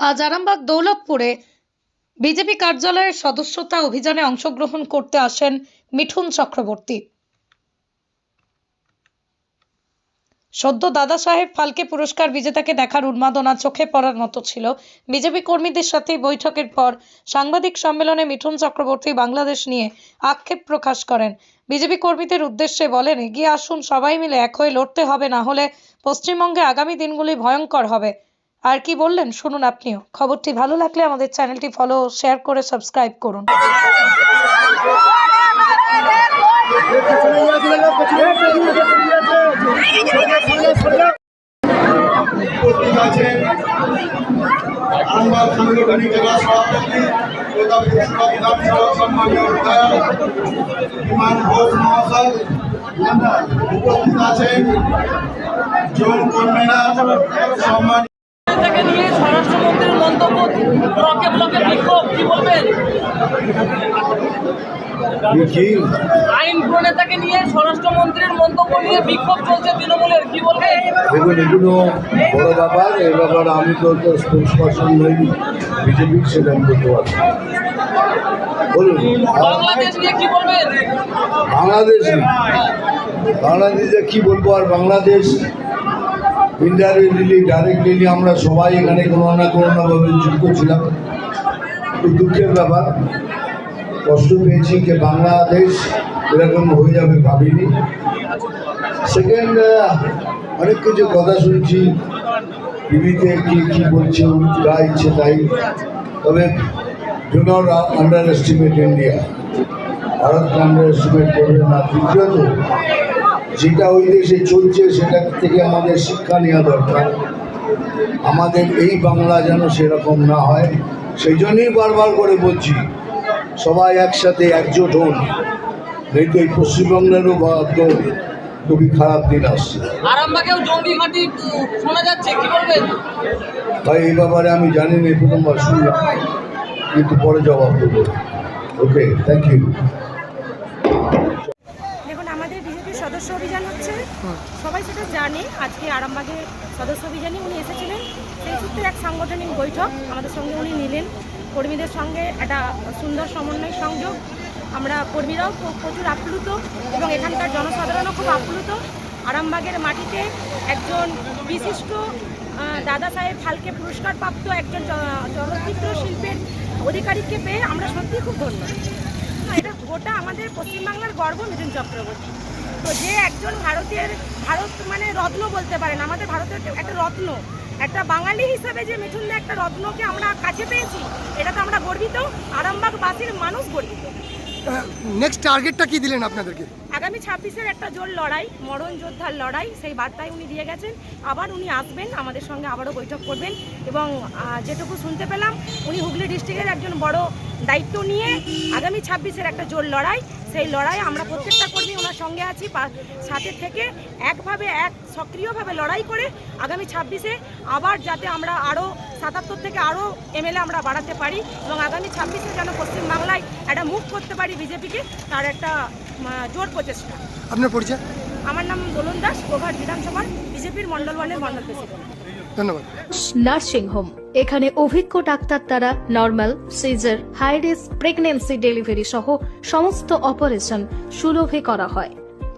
আজ আরামবাগ দৌলতপুরে বিজেপি কার্যালয়ের সদস্যতা অভিযানে অংশগ্রহণ করতে আসেন মিঠুন চক্রবর্তী। সদ্য দাদা সাহেব ফালকে পুরস্কার বিজেতাকে দেখার উন্মাদনা চোখে পড়ার মতো ছিল। বিজেপি কর্মীদের সাথে বৈঠকের পর সাংবাদিক সম্মেলনে মিঠুন চক্রবর্তী বাংলাদেশ নিয়ে আক্ষেপ প্রকাশ করেন। বিজেপি কর্মীদের উদ্দেশ্যে বলেন, এগিয়ে আসুন, সবাই মিলে এক হয়ে লড়তে হবে, না হলে পশ্চিমবঙ্গে আগামী দিনগুলি ভয়ঙ্কর হবে। আর কি বললেন? শুনুন আপনিও। খবরটি ভালো লাগলে আমাদের চ্যানেলটি ফলো শেয়ার করে সাবস্ক্রাইব করুন। উপস্থিত আছেন কনভেনার সম্মানীয় নিয়ে স্বরাষ্ট্রমন্ত্রীর মন্তব্য ব্লকে ব্লকে বিক্ষোভ কি বলবেন? আইন প্রণেতাকে নিয়ে স্বরাষ্ট্রমন্ত্রীর মন্তব্য নিয়ে বিক্ষোভ চলছে তৃণমূলের কি বলবেন? দেখুন এগুলো বড় ব্যাপার এই ব্যাপারে আমি তো স্পোর্টস পার্সন নই বিজেপি সেটা আমি বলতে পারছি বলুন। বাংলাদেশ নিয়ে কি বলবেন? বাংলাদেশ বাংলাদেশে কি বলব আর বাংলাদেশ ইন্ডাইরেক্টলি ডাইরেক্টলি আমরা সবাই এখানে কোনো না কোনো না ভাবে যুক্ত ছিলাম। খুব দুঃখের ব্যাপার। কষ্ট পেয়েছি যে বাংলাদেশ এরকম হয়ে যাবে ভাবিনি। সেকেন্ড অনেক কিছু কথা শুনছি। টিভিতে কি কি বলছে যা ইচ্ছে তাই। তবে do not underestimate India ভারতকে আন্ডার এস্টিমেট করবে না। দ্বিতীয়ত যেটা ওই দেশে চলছে সেটা থেকে আমাদের শিক্ষা নেওয়া দরকার। আমাদের এই বাংলা যেন সেরকম না হয় সেই জন্যই বারবার করে বলছি সবাই একসাথে একজোট হন। নয়তো এই পশ্চিমবঙ্গেরও বা- খুবই খারাপ দিন আসছে। ভাই এই ব্যাপারে আমি জানি না প্রথমবার শুনলাম। কিন্তু পরে জবাব দেবো। ওকে থ্যাংক ইউ দেখুন আমাদের বিজেপির সদস্য অভিযান হচ্ছে। সবাই সেটা জানে। আজকে আরামবাগে সদস্য অভিযানে উনি এসেছিলেন। সেই সূত্রে এক সাংগঠনিক বৈঠক আমাদের সঙ্গে উনি নিলেন। কর্মীদের সঙ্গে একটা সুন্দর সমন্বয় সংযোগ। আমরা কর্মীরাও খুব প্রচুর আপ্লুত এবং এখানকার জনসাধারণও খুব আপ্লুত। আরামবাগের মাটিতে একজন বিশিষ্ট দাদা সাহেব ফালকে পুরস্কার প্রাপ্ত একজন চলচ্চিত্র শিল্পের অধিকারীকে পেয়ে আমরা সত্যিই খুব ধন্য। না, এটা গোটা আমাদের পশ্চিমবাংলার গর্ব মিঠুন চক্রবর্তী। তো যে একজন ভারতের ভারত মানে রত্ন বলতে পারেন, আমাদের ভারতের একটা রত্ন। একটা বাঙালি হিসেবে যে মিঠুন দা একটা রত্নকে আমরা কাছে পেয়েছি, এটা তো আমরা গর্বিত, আরামবাগবাসীর মানুষ গর্বিত। নেক্সট টার্গেটটা কি দিলেন আপনাদেরকে? আগামী ছাব্বিশের একটা জোর লড়াই, মরণ যোদ্ধার লড়াই, সেই বার্তায় উনি দিয়ে গেছেন। আবার উনি আসবেন, আমাদের সঙ্গে আবারও বৈঠক করবেন এবং যেটুকু শুনতে পেলাম, উনি হুগলি ডিস্ট্রিক্টের একজন বড় দায়িত্ব নিয়ে আগামী ছাব্বিশের একটা জোর লড়াই, সেই লড়াই আমরা প্রত্যেকটা কর্মী ওনার সঙ্গে আছি সাথে থেকে একভাবে এক সক্রিয়ভাবে লড়াই করে আগামী ছাব্বিশে আবার যাতে আমরা আরও সাতাত্তর থেকে আরও এমএলএ আমরা বাড়াতে পারি এবং আগামী ছাব্বিশে যেন পশ্চিমবাংলায় একটা মুখ করতে পারি বিজেপিকে, তার একটা জোর প্রচেষ্টা আপনার পরিচয়? আমার নাম দোলন দাস গোঘাট বিধানসভার বিজেপির মন্ডল ওয়ানের মন্ডল প্রেসিডেন্ট। ধন্যবাদ। নার্সিং হোম এখানে অভিজ্ঞ ডাক্তার দ্বারা normal caesar high risk pregnancy delivery সহ সমস্ত অপারেশন সুলভে করা হয়।